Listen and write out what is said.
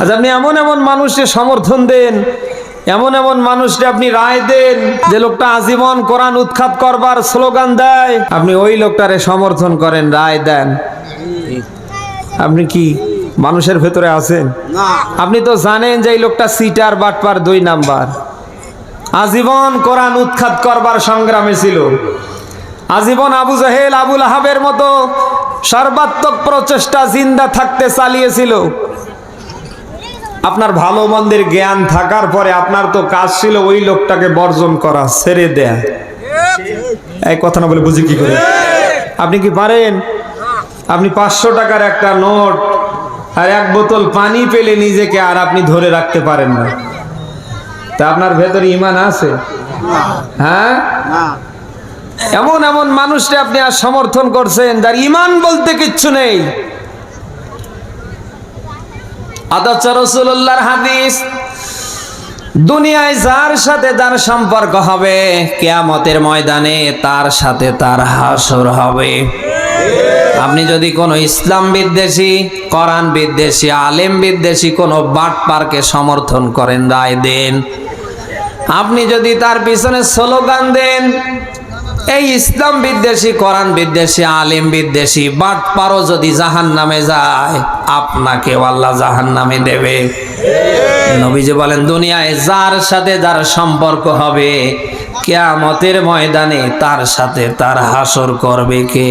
আচ্ছা আপনি এমন এমন মানুষকে সমর্থন দেন এমন এমন মানুষকে আপনি রায় দেন যে লোকটা আজীবন কোরআন উৎখাত করবার স্লোগান দেয়। আপনি ওই লোকটারে সমর্থন করেন রায় দেন। আপনি কি মানুষের ভেতরে আছেন? আপনি তো জানেন যে এই লোকটা সিটার বাটপার দুই নাম্বার। আজীবন কোরআন উৎখাত করবার সংগ্রামে ছিল। আজীবন আবু জাহেল আবুল আহাবের মতো সর্বাত্মক প্রচেষ্টা জিন্দা থাকতে চালিয়েছিল। আপনার ভালো মন্দের জ্ঞান থাকার পরে আপনার তো কাজ ছিল ওই লোকটাকে বর্জন করা, ছেড়ে দেয়া। এই কথা না বলে বুঝি কি করে? আপনি কি পারেন? আপনি পাঁচশো টাকার একটা নোট আর এক বোতল পানি পেলে নিজেকে আর আপনি ধরে রাখতে পারেন না। তা আপনার ভেতরে ইমান আছে? হ্যাঁ? এমন এমন মানুষকে আপনি আর সমর্থন করছেন যার ইমান বলতে কিচ্ছু নেই। অথচ রসুল্লাহর হাদিস, দুনিয়ায় যার সাথে যার সম্পর্ক হবে, কেয়ামতের ময়দানে তার সাথে তার হাসর হবে। আপনি যদি কোনো ইসলাম বিদ্বেষী, কোরআন বিদ্বেষী, আলেম বিদ্বেষী কোনো বাট পার্কে সমর্থন করেন, রায় দেন। আপনি যদি তার পিছনে স্লোগান দেন এই ইসলাম বিদ্বেষী, কোরআন বিদ্বেষী, আলিম বিদ্বেষী, বাট পারো যদি জাহান নামে যায়, আপনাকে আল্লাহ জাহান নামে দেবে। নবীজি বলেন, দুনিয়ায় যার সাথে যার সম্পর্ক হবে, কেয়ামতের ময়দানে তার সাথে তার হাসর করবে কে?